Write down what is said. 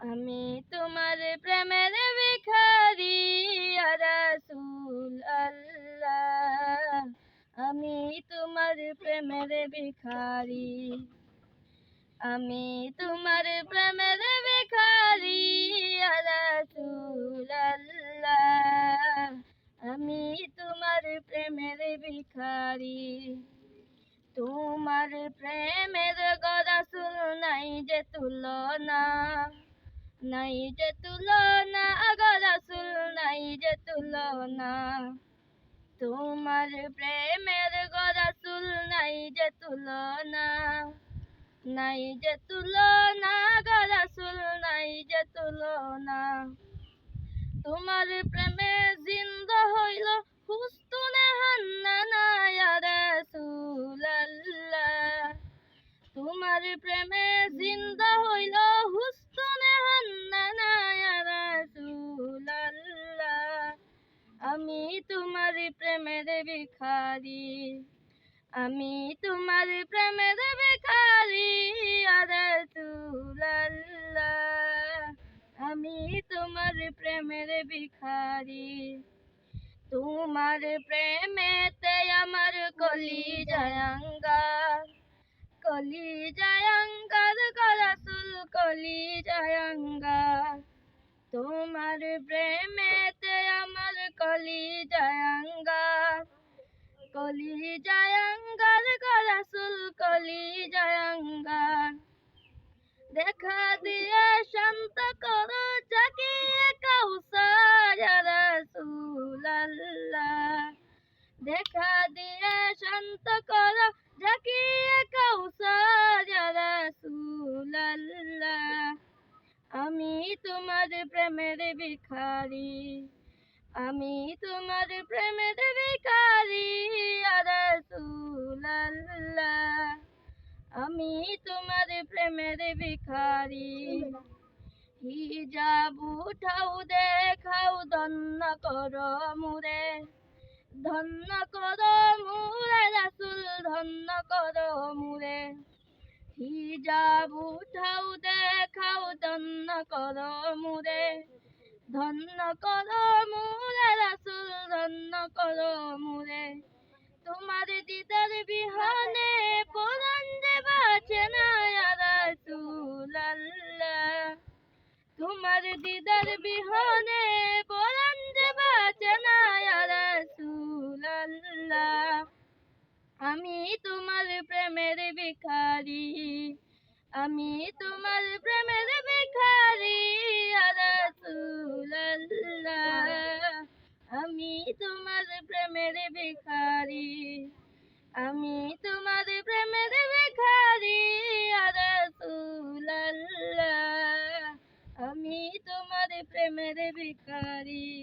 আমি তোমার প্রেমের ভিখারি রাসূল আল্লাহ। আমি তোমার প্রেমের ভিখারি, আমি তোমার প্রেমের ভিখারি রাসূল আল্লাহ। আমি তোমার প্রেমের ভিখারি। তোমার প্রেমের গরাসুল নাই যে তুলনা। নাই যে তুলনা গরাসুল নাই যে তুলনা। তোমার প্রেমের গরাসুল নাই যে তুলনা। নাই যে তুলনা গরাসুল নাই যে তুলনা। তোমার প্রেমে জিন্দা হইল হুস্তুনে হান্নানা ইয়া রাসূলাল্লাহ তোমার প্রেমে জিন্দা প্রেমের ভিখারি। আমি তোমার প্রেমের ভিখারি ইয়া রাসূলাল্লাহ আমি তোমার প্রেমের ভিখারি। তোমার প্রেমেতে আমার কলি জায়াঙ্গার কলি জায়াঙ্গার গরাসুল কলি জায়াঙ্গার তোমার প্রেমেতে আমার কলি জায়াঙ্গার কলি জায়াঙ্গার গরাসুল কলি জায়াঙ্গার। দেখা দিয়ে শান্ত করো জাকিয়ে কাউসার রাসূলাল্লাহ। দেখা দিয়ে শান্ত করো জাকিয়ে কাউসার রাসূলাল্লাহ। আমি তোমার প্রেমের ভিখারি। আমি তোমার প্রেমের ভিখারি রাসূলাল্লাহ আমি তোমার প্রেমের ভিখারি। হিজাব উঠাও, দেখাও, ধন্য করো মুরে। ধন্য করো মুরে, রাসুল, ধন্য করো মুরে। হিজাব উঠাও, দেখাও, ধন্য করো মুরে। ধন্য করো মুরে রাসুল ধন্য করো মুরে তোমার দিদার বিহানে পরাণ যে বাঁচে না তোমার দিদার বিহানে পরাণ যে বাঁচে না আমি তোমার প্রেমের ভিখারি, আমি তোমার প্রেমের ভিখারি। তোমার প্রেমের ভিখারি আমি তোমার প্রেমের ভিখারি আমি তোমার প্রেমের ভিখারি।